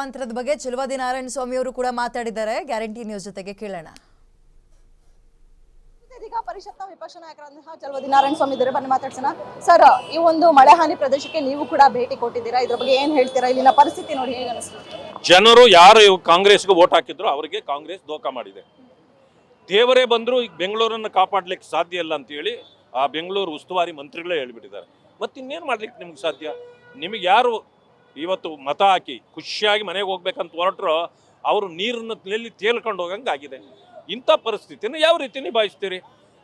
ಸ್ಥಳಾಂತರದ ಬಗ್ಗೆ ಚಲುವಾದಿ ನಾರಾಯಣ ಸ್ವಾಮಿ ಅವರು ಕೂಡ ಮಾತಾಡಿದ್ದಾರೆ. ಗ್ಯಾರಂಟಿ ನ್ಯೂಸ್ ಜೊತೆಗೆ ಕೇಳೋಣ. ಇದೀಗ ಪರಿಷತ್ನ ವಿಪಕ್ಷ ನಾಯಕರಾದಂತಹ ಚಲವದಿ ನಾರಾಯಣ ಸ್ವಾಮಿ ಇದ್ದಾರೆ. ಬನ್ನಿ ಮಾತಾಡ್ಸೋಣ. ಸರ್ ಈ ಒಂದು ಮಳೆ ಹಾನಿ ಪ್ರದೇಶಕ್ಕೆ ನೀವು ಕೂಡ ಭೇಟಿ ಕೊಟ್ಟಿದ್ದೀರಾ? ಇದ್ರ ಬಗ್ಗೆ ಏನ್ ಹೇಳ್ತೀರಾ? ಇಲ್ಲಿನ ಪರಿಸ್ಥಿತಿ ನೋಡಿ ಹೇಗೆ ಜನರು ಯಾರು ಕಾಂಗ್ರೆಸ್ ಕಾಂಗ್ರೆಸ್ಗೆ ವೋಟ್ ಹಾಕಿದ್ರು ಅವರಿಗೆ ಕಾಂಗ್ರೆಸ್ ದೋಖ ಮಾಡಿದೆ. ದೇವರೇ ಬಂದ್ರು ಈಗ ಬೆಂಗಳೂರನ್ನು ಕಾಪಾಡ್ಲಿಕ್ಕೆ ಸಾಧ್ಯ ಇಲ್ಲ ಅಂತ ಹೇಳಿ ಆ ಬೆಂಗಳೂರು ಉಸ್ತುವಾರಿ ಮಂತ್ರಿಗಳೇ ಹೇಳ್ಬಿಟ್ಟಿದ್ದಾರೆ. ಮತ್ತೆ ಇನ್ನೇನು ಮಾಡ್ಲಿಕ್ಕೆ ನಿಮ್ಗೆ ಸಾಧ್ಯ? ನಿಮಗೆ ಯಾರು ಇವತ್ತು ಮತ ಹಾಕಿ ಖುಷಿಯಾಗಿ ಮನೆಗೆ ಹೋಗ್ಬೇಕಂತ ಹೊರಟ್ರು, ಅವರು ನೀರನ್ನು ನೆಲ್ಲಿ ತೇಲ್ಕೊಂಡು ಹೋಗಂಗೆ ಆಗಿದೆ ಇಂಥ ಪರಿಸ್ಥಿತಿನ ಯಾವ ರೀತಿ ನಿಭಾಯಿಸ್ತೀರಿ?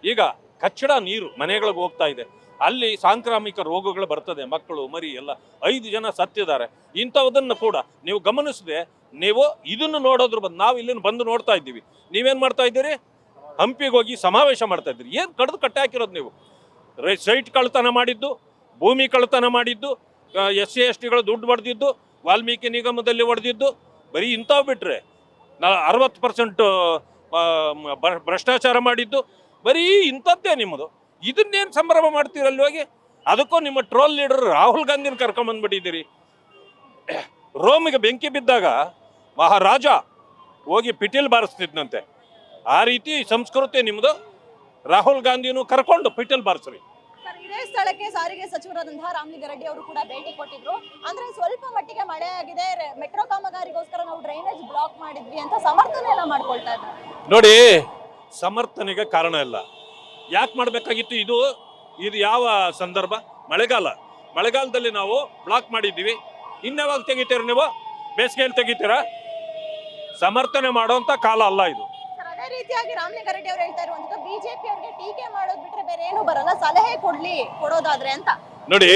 ಈಗ ಕಚ್ಚಡ ನೀರು ಮನೆಗಳಿಗೆ ಹೋಗ್ತಾ ಇದೆ. ಅಲ್ಲಿ ಸಾಂಕ್ರಾಮಿಕ ರೋಗಗಳು ಬರ್ತದೆ, ಮಕ್ಕಳು, ಮರಿ ಎಲ್ಲ ಐದು ಜನ ಸತ್ತಿದ್ದಾರೆ. ಇಂಥವುದನ್ನು ಕೂಡ ನೀವು ಗಮನಿಸದೆ, ನೀವು ಇದನ್ನು ನೋಡೋದ್ರ ಬಂದು, ನಾವು ಇಲ್ಲಿನ ಬಂದು ನೋಡ್ತಾ ಇದ್ದೀವಿ. ನೀವೇನು ಮಾಡ್ತಾ ಇದ್ದೀರಿ? ಹಂಪಿಗೆ ಹೋಗಿ ಸಮಾವೇಶ ಮಾಡ್ತಾ ಇದ್ದೀರಿ. ಏನು ಕಡ್ದು ಕಟ್ಟೆ ಹಾಕಿರೋದು ನೀವು? ರೈ, ಸೈಟ್ ಕಳ್ತನ ಮಾಡಿದ್ದು, ಭೂಮಿ ಕಳ್ತನ ಮಾಡಿದ್ದು ಎಸ್ ಸಿ ಎಸ್ ಟಿಗಳು ದುಡ್ಡು ಹೊಡೆದಿದ್ದು, ವಾಲ್ಮೀಕಿ ನಿಗಮದಲ್ಲಿ ಹೊಡೆದಿದ್ದು, ಬರೀ ಇಂಥವು ಬಿಟ್ಟರೆ ನಾ ಅರವತ್ತು ಪರ್ಸೆಂಟ್ ಭ್ರಷ್ಟಾಚಾರ ಮಾಡಿದ್ದು, ಬರೀ ಇಂಥದ್ದೇ ನಿಮ್ಮದು. ಇದನ್ನೇನು ಸಂಭ್ರಮ ಮಾಡ್ತೀರಲ್ಲಿ ಹೋಗಿ? ಅದಕ್ಕೂ ನಿಮ್ಮ ಟ್ರೋಲ್ ಲೀಡರ್ ರಾಹುಲ್ ಗಾಂಧಿನ ಕರ್ಕೊಂಬಂದ್ಬಿಟ್ಟಿದ್ದೀರಿ ರೋಮಿಗೆ ಬೆಂಕಿ ಬಿದ್ದಾಗ ಮಹಾರಾಜ ಹೋಗಿ ಪಿಟೀಲ್ ಬಾರಿಸ್ತಿದ್ನಂತೆ. ಆ ರೀತಿ ಸಂಸ್ಕೃತಿ ನಿಮ್ಮದು ರಾಹುಲ್ ಗಾಂಧಿನೂ ಕರ್ಕೊಂಡು ಪಿಟೀಲ್ ಬಾರಿಸ್ರಿ. ಸರ್ ಇದೇ ಸ್ಥಳಕ್ಕೆ ಸಾರಿಗೆ ಸಚಿವರಾದಂತಹ ರಾಮಲಿಂಗಾರೆಡ್ಡಿ ಅವರು ಕೂಡ ಭೇಟಿ ಕೊಟ್ಟಿದ್ರು. ಅಂದ್ರೆ ಸ್ವಲ್ಪ ಮಟ್ಟಿಗೆ ಮಳೆ ಆಗಿದೆ. ಮೆಟ್ರೋ ಕಾಮಗಾರಿಗೋಸ್ಕರ ನಾವು ಡ್ರೈನೇಜ್ ಬ್ಲಾಕ್ ಮಾಡಿದ್ವಿ ಅಂತ ಸಮರ್ಥನೆ ಎಲ್ಲ ಮಾಡ್ಕೊಳ್ತಾ ಇದ್ದಾರೆ ನೋಡಿ, ಸಮರ್ಥನೆಗೆ ಕಾರಣ ಇಲ್ಲ. ಯಾಕೆ ಮಾಡಬೇಕಾಗಿತ್ತು? ಇದು ಇದು ಯಾವ ಸಂದರ್ಭ? ಮಳೆಗಾಲ. ಮಳೆಗಾಲದಲ್ಲಿ ನಾವು ಬ್ಲಾಕ್ ಮಾಡಿದ್ದೀವಿ. ಇನ್ಯಾವಾಗ ತೆಗಿತೀರ ನೀವು? ಬೇಸಿಗೆಯಲ್ಲಿ ತೆಗಿತೀರಾ? ಸಮರ್ಥನೆ ಮಾಡುವಂಥ ಕಾಲ ಅಲ್ಲ ಇದು. ಸರ್ ರಾಮಲಿಂಗ ರೆಡ್ಡಿ ಅವರು ಹೇಳ್ತಾ ಇರುವಂತದ್ದು ಬಿಜೆಪಿ ಅವರಿಗೆ ಟೀಕೆ ಮಾಡೋದ್ ಬಿಟ್ರೆ ಬೇರೆ ಏನು ಬರಲ್ಲ. ಸಲಹೆ ಕೊಡ್ಲಿ, ಕೊಡೋದಾದ್ರೆ ಅಂತ. ನೋಡಿ,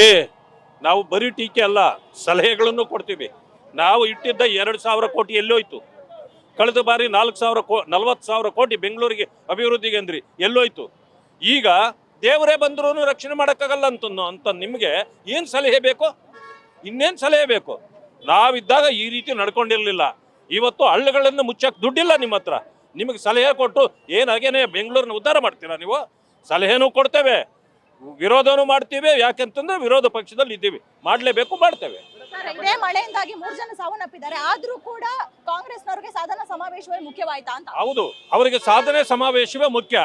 ನಾವು ಬರೀ ಟೀಕೆ ಅಲ್ಲ, ಸಲಹೆಗಳನ್ನು ಕೊಡ್ತೀವಿ. ನಾವು ಇಟ್ಟಿದ್ದ ಎರಡು ಸಾವಿರ ಕೋಟಿ ಎಲ್ಲೋಯ್ತು. ಕಳೆದ ಬಾರಿ ನಾಲ್ಕು ಸಾವಿರ ಕೋ, ನಲ್ವತ್ತು ಸಾವಿರ ಕೋಟಿ ಬೆಂಗಳೂರಿಗೆ ಅಭಿವೃದ್ಧಿಗೆ ಅಂದ್ರಿ, ಎಲ್ಲೋಯ್ತು. ಈಗ ದೇವರೇ ಬಂದ್ರೂ ರಕ್ಷಣೆ ಮಾಡೋಕ್ಕಾಗಲ್ಲ ಅಂತ ಅಂತ ನಿಮಗೆ ಏನು ಸಲಹೆ ಬೇಕು? ಇನ್ನೇನು ಸಲಹೆ ಬೇಕು? ನಾವಿದ್ದಾಗ ಈ ರೀತಿ ನಡ್ಕೊಂಡಿರಲಿಲ್ಲ. ಇವತ್ತು ಹಳ್ಳಿಗಳನ್ನು ಮುಚ್ಚಕ್ಕೆ ದುಡ್ಡಿಲ್ಲ ನಿಮ್ಮ ಹತ್ರ ನಿಮಗೆ ಸಲಹೆ ಕೊಟ್ಟು ಏನಾಗೇನೆ ಬೆಂಗಳೂರನ್ನ ಉದ್ಧಾರ ಮಾಡ್ತೀರಾ ನೀವು? ಸಲಹೆನೂ ಕೊಡ್ತೇವೆ ವಿರೋಧನೂ ಮಾಡ್ತೀವಿ ಯಾಕೆಂತಂದ್ರೆ ವಿರೋಧ ಪಕ್ಷದಲ್ಲಿ ಇದ್ದೀವಿ. ಮಾಡಲೇಬೇಕು ಮಾಡ್ತೇವೆ. ಇದೇ ಮಳೆಯಿಂದಾಗಿ ಮೂರು ಜನ ಸಾವನ್ನಪ್ಪಿದ್ದಾರೆ. ಆದ್ರೂ ಕೂಡ ಕಾಂಗ್ರೆಸ್ನವ್ರಿಗೆ ಸಾಧನ ಸಮಾವೇಶವೇ ಮುಖ್ಯವಾಯ್ತಾ ಅಂತ? ಹೌದು ಅವರಿಗೆ ಸಾಧನೆ ಸಮಾವೇಶವೇ ಮುಖ್ಯ.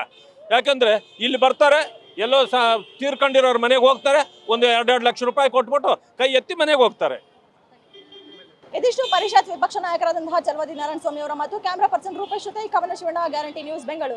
ಯಾಕಂದ್ರೆ ಇಲ್ಲಿ ಬರ್ತಾರೆ ಎಲ್ಲೋ ಸಾ ತೀರ್ಕೊಂಡಿರೋರು ಮನೆಗೆ ಹೋಗ್ತಾರೆ ಒಂದು ಎರಡೆರಡು ಲಕ್ಷ ರೂಪಾಯಿ ಕೊಟ್ಬಿಟ್ಟು ಕೈ ಎತ್ತಿ ಮನೆಗೆ ಹೋಗ್ತಾರೆ. ಇದಿಷ್ಟು ಪರಿಷತ್ ವಿಪಕ್ಷ ನಾಯಕರಾದಂತಹ ಚಲವದಿ ನಾರಾಯಣ ಸ್ವಾಮಿ ಅವರ ಮತ್ತು ಕ್ಯಾಮರಾ ಪರ್ಸನ್ ರೂಪೇಶ್ ಜೊತೆ ಕವನ ಶಿವಣ್ಣ ಗ್ಯಾರಂಟಿ ನ್ಯೂಸ್, ಬೆಂಗಳೂರು.